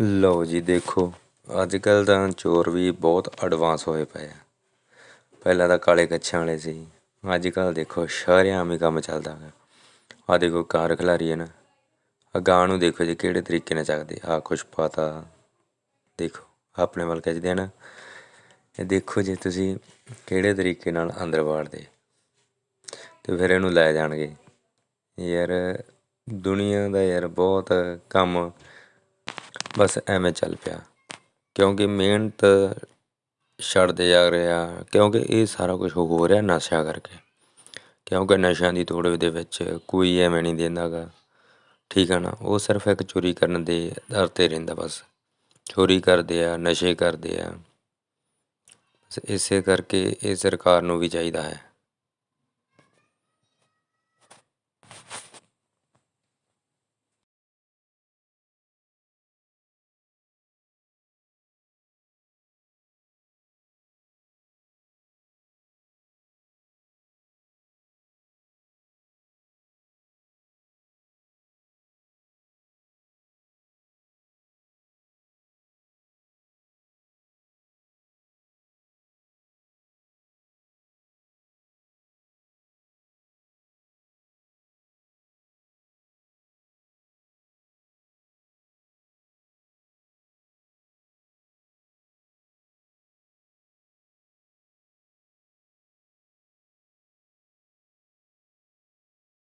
ਲਓ ਜੀ ਦੇਖੋ ਅੱਜ ਕੱਲ੍ਹ ਤਾਂ ਚੋਰ ਵੀ ਬਹੁਤ ਐਡਵਾਂਸ ਹੋਏ ਪਏ ਆ। ਪਹਿਲਾਂ ਤਾਂ ਕਾਲੇ ਕੱਛਾਂ ਵਾਲੇ ਸੀ ਅੱਜ ਕੱਲ੍ਹ ਦੇਖੋ ਸ਼ਰੇਆਮ ਹੀ ਕੰਮ ਚੱਲਦਾ ਗਾ ਆਹ ਦੇਖੋ ਕਾਰ ਖਿਲਾਰੀ ਹੈ ਨਾ, ਆਹ ਗਾਂ ਨੂੰ ਦੇਖੋ ਜੀ ਕਿਹੜੇ ਤਰੀਕੇ ਨਾਲ ਚੱਕਦੇ, ਆਹ ਕੁਛ ਪਤਾ। ਦੇਖੋ, ਆਪਣੇ ਵੱਲ ਖਿੱਚਦੇ ਹਨ ਇਹ ਦੇਖੋ ਜੀ ਤੁਸੀਂ ਕਿਹੜੇ ਤਰੀਕੇ ਨਾਲ ਅੰਦਰ ਵਾੜਦੇ। ਤੇ ਫਿਰ ਇਹਨੂੰ ਲੈ ਜਾਣਗੇ। ਯਾਰ ਦੁਨੀਆ ਦਾ ਯਾਰ ਬਹੁਤ ਕੰਮ ਬਸ ਐਵੇਂ ਚੱਲ ਪਿਆ। ਕਿਉਂਕਿ ਮਿਹਨਤ ਛੱਡਦੇ ਜਾ ਰਹੇ ਆ, ਕਿਉਂਕਿ ਇਹ ਸਾਰਾ ਕੁਝ ਹੋ ਰਿਹਾ ਨਸ਼ਿਆਂ ਕਰਕੇ। ਕਿਉਂਕਿ ਨਸ਼ਿਆਂ ਦੀ ਤੋੜ ਦੇ ਵਿੱਚ ਕੋਈ ਐਵੇਂ ਨਹੀਂ ਦਿੰਦਾ ਗਾ ਠੀਕ ਆ ਨਾ? ਉਹ ਸਿਰਫ ਇੱਕ ਚੋਰੀ ਕਰਨ ਦੇ ਦਰ 'ਤੇ ਰਹਿੰਦਾ ਬਸ। ਚੋਰੀ ਕਰਦੇ ਆ, ਨਸ਼ੇ ਕਰਦੇ ਆ। ਬਸ ਇਸੇ ਕਰਕੇ ਇਹ ਸਰਕਾਰ ਨੂੰ ਵੀ ਚਾਹੀਦਾ ਹੈ।